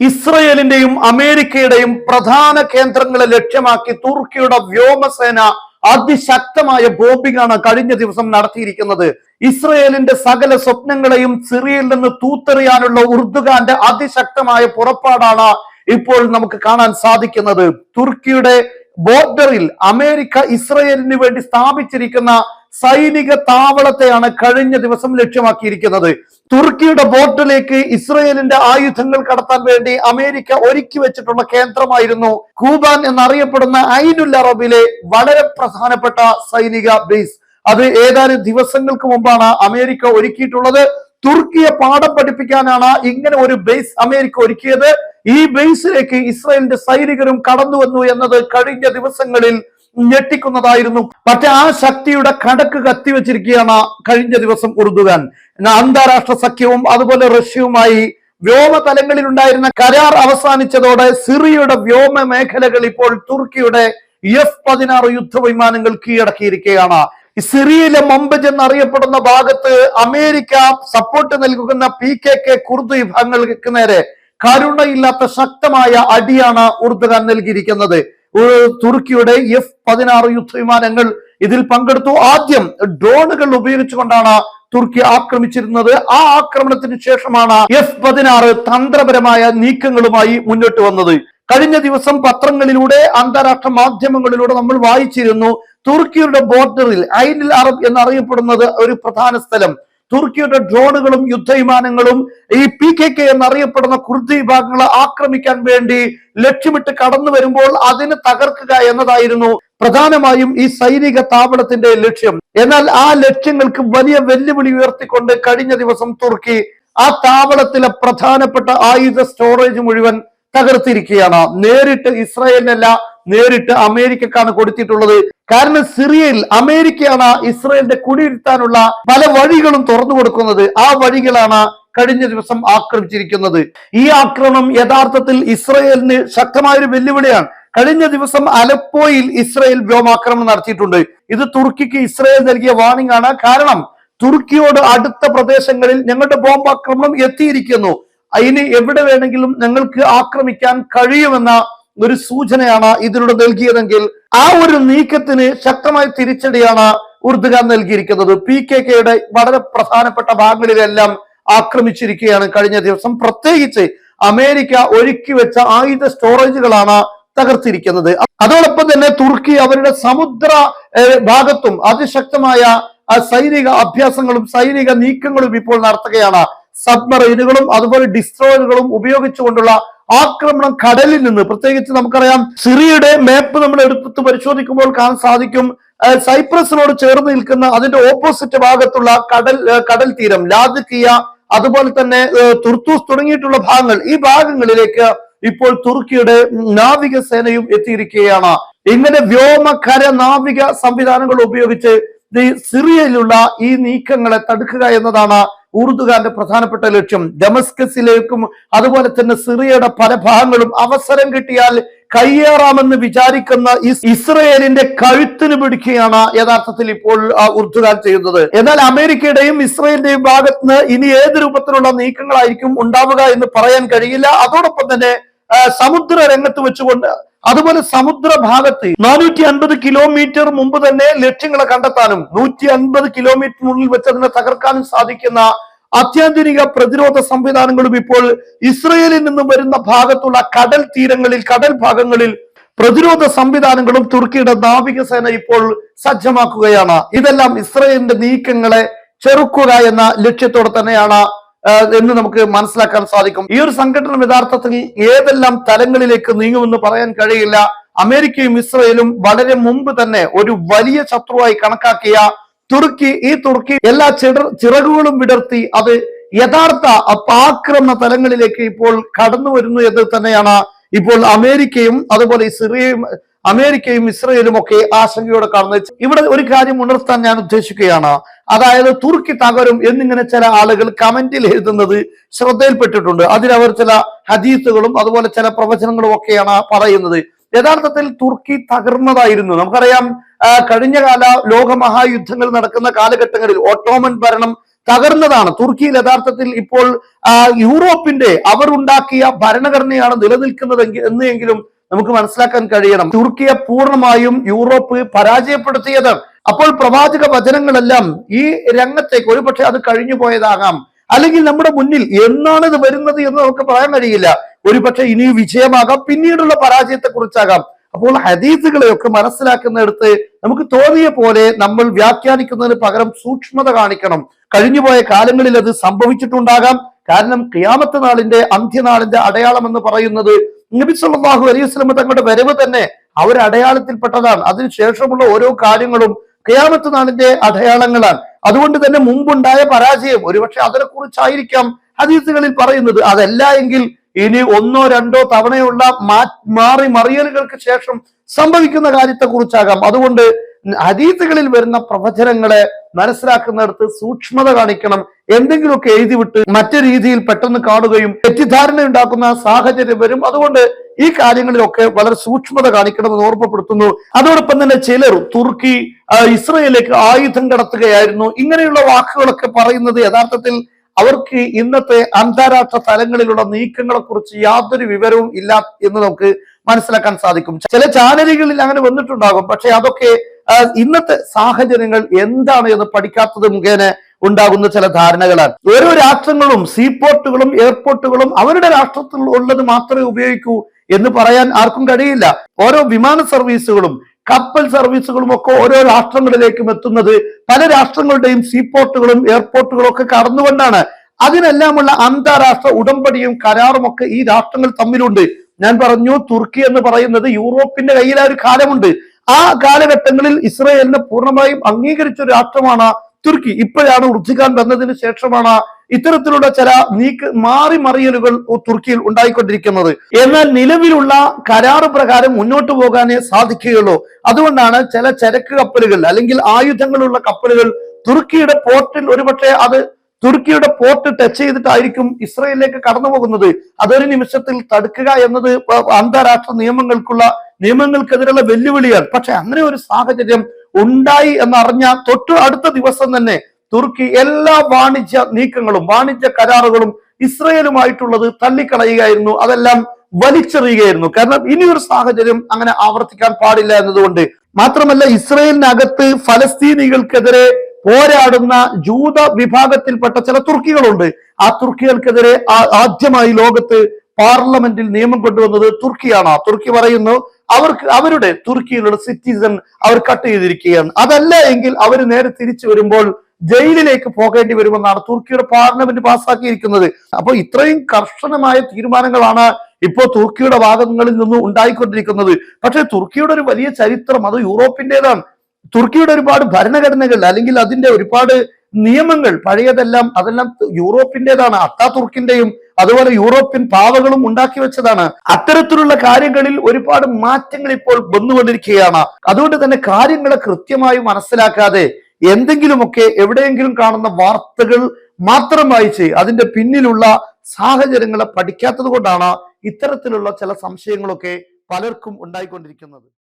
ഇസ്രയേലിന്റെയും അമേരിക്കയുടെയും പ്രധാന കേന്ദ്രങ്ങളെ ലക്ഷ്യമാക്കി തുർക്കിയുടെ വ്യോമസേന അതിശക്തമായ ബോംബിംഗ് ആണ് കഴിഞ്ഞ ദിവസം നടത്തിയിരിക്കുന്നത്. ഇസ്രയേലിന്റെ സകല സ്വപ്നങ്ങളെയും സിറിയയിൽ നിന്ന് തൂത്തെറിയാനുള്ള ഉർദുഖാന്റെ അതിശക്തമായ പുറപ്പാടാണ് ഇപ്പോൾ നമുക്ക് കാണാൻ സാധിക്കുന്നത്. തുർക്കിയുടെ ബോർഡറിൽ അമേരിക്ക ഇസ്രയേലിന് വേണ്ടി സ്ഥാപിച്ചിരിക്കുന്ന സൈനിക താവളത്തെയാണ് കഴിഞ്ഞ ദിവസം ലക്ഷ്യമാക്കിയിരിക്കുന്നത്. തുർക്കിയുടെ ബോട്ടിലേക്ക് ഇസ്രയേലിന്റെ ആയുധങ്ങൾ കടത്താൻ വേണ്ടി അമേരിക്ക ഒരുക്കി വെച്ചിട്ടുള്ള കേന്ദ്രമായിരുന്നു കൂബാൻ എന്നറിയപ്പെടുന്ന ഐനുൽ അറബിലെ വളരെ പ്രധാനപ്പെട്ട സൈനിക ബേസ്. അത് ഏതാനും ദിവസങ്ങൾക്ക് മുമ്പാണ് അമേരിക്ക ഒരുക്കിയിട്ടുള്ളത്. തുർക്കിയെ പാഠം പഠിപ്പിക്കാനാണ് ഇങ്ങനെ ഒരു ബേസ് അമേരിക്ക ഒരുക്കിയത്. ഈ ബേസിലേക്ക് ഇസ്രായേലിന്റെ സൈനികരും കടന്നു വന്നു എന്നത് കഴിഞ്ഞ ദിവസങ്ങളിൽ ഞെട്ടിക്കുന്നതായിരുന്നു. പക്ഷെ ആ ശക്തിയുടെ കടക്ക് കത്തിവെച്ചിരിക്കുകയാണ് കഴിഞ്ഞ ദിവസം ഉറുദുഖാൻ അന്താരാഷ്ട്ര സഖ്യവും അതുപോലെ റഷ്യയുമായി വ്യോമ തലങ്ങളിൽ ഉണ്ടായിരുന്ന കരാർ അവസാനിച്ചതോടെ സിറിയയുടെ വ്യോമ മേഖലകൾ ഇപ്പോൾ തുർക്കിയുടെ എഫ് പതിനാറ് യുദ്ധവിമാനങ്ങൾ കീഴടക്കിയിരിക്കുകയാണ്. സിറിയയിലെ മമ്പജ് എന്നറിയപ്പെടുന്ന ഭാഗത്ത് അമേരിക്ക സപ്പോർട്ട് നൽകുന്ന പി കെ കെ കുർദ് വിഭാഗങ്ങൾക്ക് നേരെ കരുണയില്ലാത്ത ശക്തമായ അടിയാണ് ഉർദുഖാൻ നൽകിയിരിക്കുന്നത്. തുർക്കിയുടെ എഫ് പതിനാറ് യുദ്ധവിമാനങ്ങൾ ഇതിൽ പങ്കെടുത്തു. ആദ്യം ഡ്രോണുകൾ ഉപയോഗിച്ചുകൊണ്ടാണ് തുർക്കി ആക്രമിച്ചിരുന്നത്. ആ ആക്രമണത്തിന് ശേഷമാണ് എഫ് പതിനാറ് തന്ത്രപരമായ നീക്കങ്ങളുമായി മുന്നോട്ട് വന്നത്. കഴിഞ്ഞ ദിവസം പത്രങ്ങളിലൂടെ അന്താരാഷ്ട്ര മാധ്യമങ്ങളിലൂടെ നമ്മൾ വായിച്ചിരുന്നു തുർക്കിയുടെ ബോർഡറിൽ ഐനിൽ അറബ് എന്നറിയപ്പെടുന്നത് ഒരു പ്രധാന സ്ഥലം. തുർക്കിയുടെ ഡ്രോണുകളും യുദ്ധവിമാനങ്ങളും ഈ പി കെ കെ എന്നറിയപ്പെടുന്ന കുർദ് വിഭാഗങ്ങളെ ആക്രമിക്കാൻ വേണ്ടി ലക്ഷ്യമിട്ട് കടന്നു വരുമ്പോൾ അതിന് തകർക്കുക എന്നതായിരുന്നു പ്രധാനമായും ഈ സൈനിക താവളത്തിന്റെ ലക്ഷ്യം. എന്നാൽ ആ ലക്ഷ്യങ്ങൾക്ക് വലിയ വെല്ലുവിളി ഉയർത്തിക്കൊണ്ട് കഴിഞ്ഞ ദിവസം തുർക്കി ആ താവളത്തിലെ പ്രധാനപ്പെട്ട ആയുധ സ്റ്റോറേജ് മുഴുവൻ തകർത്തിരിക്കുകയാണ്. നേരിട്ട് ഇസ്രായേലിനല്ല നേരിട്ട് അമേരിക്കക്കാണ് കൊടുത്തിട്ടുള്ളത്. കാരണം സിറിയയിൽ അമേരിക്കയാണ് ഇസ്രയേലിന്റെ കുടിയിരുത്താനുള്ള പല വഴികളും തുറന്നു കൊടുക്കുന്നത്. ആ വഴികളാണ് കഴിഞ്ഞ ദിവസം ആക്രമിച്ചിരിക്കുന്നത്. ഈ ആക്രമണം യഥാർത്ഥത്തിൽ ശക്തമായ ശക്തമായൊരു വെല്ലുവിളിയാണ്. കഴിഞ്ഞ ദിവസം അലപ്പോയിൽ ഇസ്രയേൽ വ്യോമാക്രമണം നടത്തിയിട്ടുണ്ട്. ഇത് തുർക്കിക്ക് ഇസ്രയേൽ നൽകിയ വാണിംഗ് ആണ്. കാരണം തുർക്കിയോട് അടുത്ത പ്രദേശങ്ങളിൽ ഞങ്ങളുടെ ബോംബാക്രമണം എത്തിയിരിക്കുന്നു. അതിന് എവിടെ വേണമെങ്കിലും ഞങ്ങൾക്ക് ആക്രമിക്കാൻ കഴിയുമെന്ന ഒരു സൂചനയാണ് ഇതിലൂടെ നൽകിയതെങ്കിൽ ആ ഒരു നീക്കത്തിന് ശക്തമായ തിരിച്ചടിയാണ് ഉർദുഗാൻ നൽകിയിരിക്കുന്നത്. പി കെ കെയുടെ വളരെ പ്രധാനപ്പെട്ട ഭാഗങ്ങളിലെല്ലാം ആക്രമിച്ചിരിക്കുകയാണ് കഴിഞ്ഞ ദിവസം. പ്രത്യേകിച്ച് അമേരിക്ക ഒരുക്കി വെച്ച ആയുധ സ്റ്റോറേജുകളാണ് തകർത്തിരിക്കുന്നത്. അതോടൊപ്പം തന്നെ തുർക്കി അവരുടെ സമുദ്ര ഭാഗത്തും അതിശക്തമായ സൈനിക അഭ്യാസങ്ങളും സൈനിക നീക്കങ്ങളും ഇപ്പോൾ നടത്തുകയാണ്. സബ്മറൈനുകളും അതുപോലെ ഡിസ്ട്രോയറുകളും ഉപയോഗിച്ചുകൊണ്ടുള്ള ആക്രമണം കടലിൽ നിന്ന്. പ്രത്യേകിച്ച് നമുക്കറിയാം സിറിയയുടെ മാപ്പ് നമ്മൾ എടുത്ത് പരിശോധിക്കുമ്പോൾ കാണാൻ സാധിക്കും സൈപ്രസിനോട് ചേർന്ന് നിൽക്കുന്ന അതിന്റെ ഓപ്പോസിറ്റ് ഭാഗത്തുള്ള കടൽ കടൽ തീരം ലാദിക്കിയ അതുപോലെ തന്നെ തുർത്തൂസ് തുടങ്ങിയിട്ടുള്ള ഭാഗങ്ങൾ ഈ ഭാഗങ്ങളിലേക്ക് ഇപ്പോൾ തുർക്കിയുടെ നാവിക സേനയും എത്തിയിരിക്കുകയാണ്. ഇങ്ങനെ വ്യോമ കര നാവിക സംവിധാനങ്ങൾ ഉപയോഗിച്ച് സിറിയയിലുള്ള ഈ നീക്കങ്ങളെ തടുക്കുക എന്നതാണ് ഊർദുഖാന്റെ പ്രധാനപ്പെട്ട ലക്ഷ്യം ഡമസ്കസിലേക്കും അതുപോലെ തന്നെ സിറിയയുടെ പല ഭാഗങ്ങളും അവസരം കിട്ടിയാൽ കയ്യേറാമെന്ന് വിചാരിക്കുന്ന ഇസ് ഇസ്രയേലിന്റെ കഴുത്തിന് പിടിക്കുകയാണ് യഥാർത്ഥത്തിൽ ഇപ്പോൾ ആ, ഉർദുഖാൻ ചെയ്യുന്നത്. എന്നാൽ അമേരിക്കയുടെയും ഇസ്രയേലിന്റെയും ഭാഗത്ത് നിന്ന് ഇനി ഏത് രൂപത്തിലുള്ള നീക്കങ്ങളായിരിക്കും ഉണ്ടാവുക എന്ന് പറയാൻ കഴിയില്ല. അതോടൊപ്പം തന്നെ സമുദ്ര രംഗത്ത് വെച്ചുകൊണ്ട് അതുപോലെ സമുദ്ര ഭാഗത്ത് നാനൂറ്റി അൻപത് കിലോമീറ്റർ മുമ്പ് തന്നെ ലക്ഷ്യങ്ങളെ കണ്ടെത്താനും നൂറ്റി അൻപത് കിലോമീറ്ററിനുള്ളിൽ വെച്ച് അതിനെ തകർക്കാനും സാധിക്കുന്ന അത്യാധുനിക പ്രതിരോധ സംവിധാനങ്ങളും ഇപ്പോൾ ഇസ്രയേലിൽ നിന്നും വരുന്ന ഭാഗത്തുള്ള കടൽ തീരങ്ങളിൽ കടൽ ഭാഗങ്ങളിൽ പ്രതിരോധ സംവിധാനങ്ങളും തുർക്കിയുടെ നാവികസേന ഇപ്പോൾ സജ്ജമാക്കുകയാണ്. ഇതെല്ലാം ഇസ്രയേലിന്റെ നീക്കങ്ങളെ ചെറുക്കുക എന്ന ലക്ഷ്യത്തോടെ തന്നെയാണ് എന്ന് നമുക്ക് മനസ്സിലാക്കാൻ സാധിക്കും. ഈ ഒരു സംഘടന യഥാർത്ഥത്തിൽ ഏതെല്ലാം തലങ്ങളിലേക്ക് നീങ്ങുമെന്ന് പറയാൻ കഴിയില്ല. അമേരിക്കയും ഇസ്രയേലും വളരെ മുമ്പ് തന്നെ ഒരു വലിയ ശത്രുവായി കണക്കാക്കിയ തുർക്കി ഈ തുർക്കി എല്ലാ ചിറ ചിറകുകളും വിടർത്തി അത് യഥാർത്ഥ ആക്രമണ തലങ്ങളിലേക്ക് ഇപ്പോൾ കടന്നു വരുന്നു എന്ന് തന്നെയാണ് ഇപ്പോൾ അമേരിക്കയും അതുപോലെ സിറിയയും അമേരിക്കയും ഇസ്രയേലും ഒക്കെ ആശങ്കയോടെ കാണുന്നത് ഇവിടെ ഒരു കാര്യം ഉണർത്താൻ ഞാൻ ഉദ്ദേശിക്കുകയാണ്. അതായത് തുർക്കി തകരും എന്നിങ്ങനെ ചില ആളുകൾ കമന്റിൽ എഴുതുന്നത് ശ്രദ്ധയിൽപ്പെട്ടിട്ടുണ്ട്. അതിലവർ ചില ഹദീസുകളും അതുപോലെ ചില പ്രവചനങ്ങളും ഒക്കെയാണ് പറയുന്നത്. യഥാർത്ഥത്തിൽ തുർക്കി തകർന്നതായിരുന്നു. നമുക്കറിയാം കഴിഞ്ഞ കാല ലോകമഹായുദ്ധങ്ങൾ നടക്കുന്ന കാലഘട്ടങ്ങളിൽ ഓട്ടോമൻ ഭരണം തകർന്നതാണ്. തുർക്കിയിൽ യഥാർത്ഥത്തിൽ ഇപ്പോൾ യൂറോപ്പിന്റെ അവർ ഉണ്ടാക്കിയ ഭരണഘടനയാണ് നിലനിൽക്കുന്നതെങ്കിൽ എന്നെങ്കിലും നമുക്ക് മനസ്സിലാക്കാൻ കഴിയണം. തുർക്കിയെ പൂർണമായും യൂറോപ്പ് പരാജയപ്പെടുത്തിയത്. അപ്പോൾ പ്രവാചക വചനങ്ങളെല്ലാം ഈ രംഗത്തേക്ക് ഒരുപക്ഷെ അത് കഴിഞ്ഞു പോയതാകാം അല്ലെങ്കിൽ നമ്മുടെ മുന്നിൽ എന്നാണ് ഇത് വരുന്നത് എന്ന് നമുക്ക് പറയാൻ കഴിയില്ല. ഒരുപക്ഷെ ഇനി വിജയമാകാം പിന്നീടുള്ള പരാജയത്തെ കുറിച്ചാകാം അപ്പോൾ ഹദീസുകളെയൊക്കെ മനസ്സിലാക്കുന്നിടത്ത് നമുക്ക് തോന്നിയ പോലെ നമ്മൾ വ്യാഖ്യാനിക്കുന്നതിന് പകരം സൂക്ഷ്മത കാണിക്കണം. കഴിഞ്ഞുപോയ കാലങ്ങളിൽ അത് സംഭവിച്ചിട്ടുണ്ടാകാം. കാരണം ക്രിയാമത്ത നാളിന്റെ അന്ത്യനാളിന്റെ അടയാളം എന്ന് പറയുന്നത് നബി സല്ലല്ലാഹു അലൈഹി വസല്ലം തങ്ങളുടെ വരവ് തന്നെ അടയാളത്തിൽപ്പെട്ടതാണ്. അതിനുശേഷമുള്ള ഓരോ കാര്യങ്ങളും ഖിയാമത്ത് നാളിന്റെ അടയാളങ്ങളാണ്. അതുകൊണ്ട് തന്നെ മുമ്പുണ്ടായ പരാജയം ഒരുപക്ഷെ അതിനെക്കുറിച്ചായിരിക്കാം ഹദീസുകളിൽ പറയുന്നത്. അതല്ല എങ്കിൽ ഇനി ഒന്നോ രണ്ടോ തവണയുള്ള മാറി മറിയലുകൾക്ക് ശേഷം സംഭവിക്കുന്ന കാര്യത്തെ കുറിച്ചാകാം അതുകൊണ്ട് ഹദീസുകളിൽ വരുന്ന പ്രവചനങ്ങളെ മനസ്സിലാക്കുന്നിടത്ത് സൂക്ഷ്മത കാണിക്കണം. എന്തെങ്കിലുമൊക്കെ എഴുതി വിട്ട് മറ്റു രീതിയിൽ പെട്ടെന്ന് കാണുകയും തെറ്റിദ്ധാരണ ഉണ്ടാക്കുന്ന സാഹചര്യം വരും. അതുകൊണ്ട് ഈ കാര്യങ്ങളിലൊക്കെ വളരെ സൂക്ഷ്മത കാണിക്കണമെന്ന് ഓർമ്മപ്പെടുത്തുന്നു. അതോടൊപ്പം തന്നെ ചിലർ തുർക്കി ഇസ്രയേലിലേക്ക് ആയുധം കടത്തുകയായിരുന്നു. ഇങ്ങനെയുള്ള വാക്കുകളൊക്കെ പറയുന്നത് യഥാർത്ഥത്തിൽ അവർക്ക് ഇന്നത്തെ അന്താരാഷ്ട്ര തലങ്ങളിലുള്ള നീക്കങ്ങളെ കുറിച്ച് യാതൊരു വിവരവും ഇല്ല എന്ന് നമുക്ക് മനസ്സിലാക്കാൻ സാധിക്കും. ചില ചാനലുകളിൽ അങ്ങനെ വന്നിട്ടുണ്ടാകും. പക്ഷെ അതൊക്കെ ഇന്നത്തെ സാഹചര്യങ്ങൾ എന്താണ് എന്ന് പഠിക്കാത്തത് മുഖേന ഉണ്ടാകുന്ന ചില ധാരണകളാണ്. ഓരോ രാഷ്ട്രങ്ങളും സീപോർട്ടുകളും എയർപോർട്ടുകളും അവരുടെ രാഷ്ട്രത്തിൽ ഉള്ളത് മാത്രമേ ഉപയോഗിക്കൂ എന്ന് പറയാൻ ആർക്കും കഴിയില്ല. ഓരോ വിമാന സർവീസുകളും കപ്പൽ സർവീസുകളും ഒക്കെ ഓരോ രാഷ്ട്രങ്ങളിലേക്കും എത്തുന്നത് പല രാഷ്ട്രങ്ങളുടെയും സീപോർട്ടുകളും എയർപോർട്ടുകളും ഒക്കെ കടന്നുകൊണ്ടാണ്. അതിനെല്ലാമുള്ള അന്താരാഷ്ട്ര ഉടമ്പടിയും കരാറും ഒക്കെ ഈ രാഷ്ട്രങ്ങൾ തമ്മിലുണ്ട്. ഞാൻ പറഞ്ഞു തുർക്കി എന്ന് പറയുന്നത് യൂറോപ്പിന്റെ കയ്യിൽ ആ ഒരു കാലമുണ്ട്. ആ കാലഘട്ടങ്ങളിൽ ഇസ്രയേലിനെ പൂർണമായും അംഗീകരിച്ച ഒരു രാഷ്ട്രമാണ് തുർക്കി. ഇപ്പോഴാണ് ഉർജിഖാൻ വന്നതിന് ശേഷമാണ് ഇത്തരത്തിലുള്ള ചില നീക്ക് മാറി മറിയലുകൾ തുർക്കിയിൽ ഉണ്ടായിക്കൊണ്ടിരിക്കുന്നത്. എന്നാൽ നിലവിലുള്ള കരാറ് പ്രകാരം മുന്നോട്ട് പോകാനേ സാധിക്കുകയുള്ളൂ. അതുകൊണ്ടാണ് ചില ചരക്ക് കപ്പലുകൾ അല്ലെങ്കിൽ ആയുധങ്ങളുള്ള കപ്പലുകൾ തുർക്കിയുടെ പോർട്ടിൽ ഒരുപക്ഷെ അത് തുർക്കിയുടെ പോർട്ട് ടച്ച് ചെയ്തിട്ടായിരിക്കും ഇസ്രയേലിലേക്ക് കടന്നു പോകുന്നത്. അതൊരു നിമിഷത്തിൽ തടുക്കുക എന്നത് അന്താരാഷ്ട്ര നിയമങ്ങൾക്കുള്ള നിയമങ്ങൾക്കെതിരെയുള്ള വെല്ലുവിളിയാണ്. പക്ഷെ അങ്ങനെ ഒരു സാഹചര്യം ഉണ്ടായി എന്നറിഞ്ഞ തൊട്ട് അടുത്ത ദിവസം തന്നെ തുർക്കി എല്ലാ വാണിജ്യ നീക്കങ്ങളും വാണിജ്യ കരാറുകളും ഇസ്രയേലുമായിട്ടുള്ളത് തള്ളിക്കളയുകയായിരുന്നു. അതെല്ലാം വലിച്ചെറിയുകയായിരുന്നു. കാരണം ഇനിയൊരു സാഹചര്യം അങ്ങനെ ആവർത്തിക്കാൻ പാടില്ല എന്നതുകൊണ്ട്. മാത്രമല്ല ഇസ്രയേലിനകത്ത് ഫലസ്തീനികൾക്കെതിരെ പോരാടുന്ന ജൂത വിഭാഗത്തിൽപ്പെട്ട ചില തുർക്കികളുണ്ട്. ആ തുർക്കികൾക്കെതിരെ ആദ്യമായി ലോകത്ത് പാർലമെന്റിൽ നിയമം കൊണ്ടുവന്നത് തുർക്കിയാണ്. തുർക്കി പറയുന്നു അവർക്ക് അവരുടെ തുർക്കിയിലുള്ള സിറ്റിസൺ അവർ കട്ട് ചെയ്തിരിക്കുകയാണ്. അതല്ല എങ്കിൽ അവർ നേരെ തിരിച്ചു വരുമ്പോൾ ജയിലിലേക്ക് പോകേണ്ടി വരുമെന്നാണ് തുർക്കിയുടെ പാർലമെന്റ് പാസ്സാക്കിയിരിക്കുന്നത് അപ്പോൾ ഇത്രയും കർശനമായ തീരുമാനങ്ങളാണ് ഇപ്പോൾ തുർക്കിയുടെ ഭാഗങ്ങളിൽ നിന്നും ഉണ്ടായിക്കൊണ്ടിരിക്കുന്നത്. പക്ഷേ തുർക്കിയുടെ ഒരു വലിയ ചരിത്രം അത് യൂറോപ്പിന്റേതാണ്. തുർക്കിയുടെ ഒരുപാട് ഭരണഘടനകൾ അല്ലെങ്കിൽ അതിന്റെ ഒരുപാട് നിയമങ്ങൾ പഴയതെല്ലാം അതെല്ലാം യൂറോപ്പിന്റേതാണ് അത്താ തുർക്കിന്റെയും അതുപോലെ യൂറോപ്യൻ പാവകളും ഉണ്ടാക്കി വെച്ചതാണ്. അത്തരത്തിലുള്ള കാര്യങ്ങളിൽ ഒരുപാട് മാറ്റങ്ങൾ ഇപ്പോൾ വന്നുകൊണ്ടിരിക്കുകയാണ്. അതുകൊണ്ട് തന്നെ കാര്യങ്ങളെ കൃത്യമായി മനസ്സിലാക്കാതെ എന്തെങ്കിലുമൊക്കെ എവിടെയെങ്കിലും കാണുന്ന വാർത്തകൾ മാത്രം വായിച്ച് അതിന്റെ പിന്നിലുള്ള സാഹചര്യങ്ങളെ പഠിക്കാത്തത് കൊണ്ടാണ് ഇത്തരത്തിലുള്ള ചില സംശയങ്ങളൊക്കെ പലർക്കും ഉണ്ടായിക്കൊണ്ടിരിക്കുന്നത്.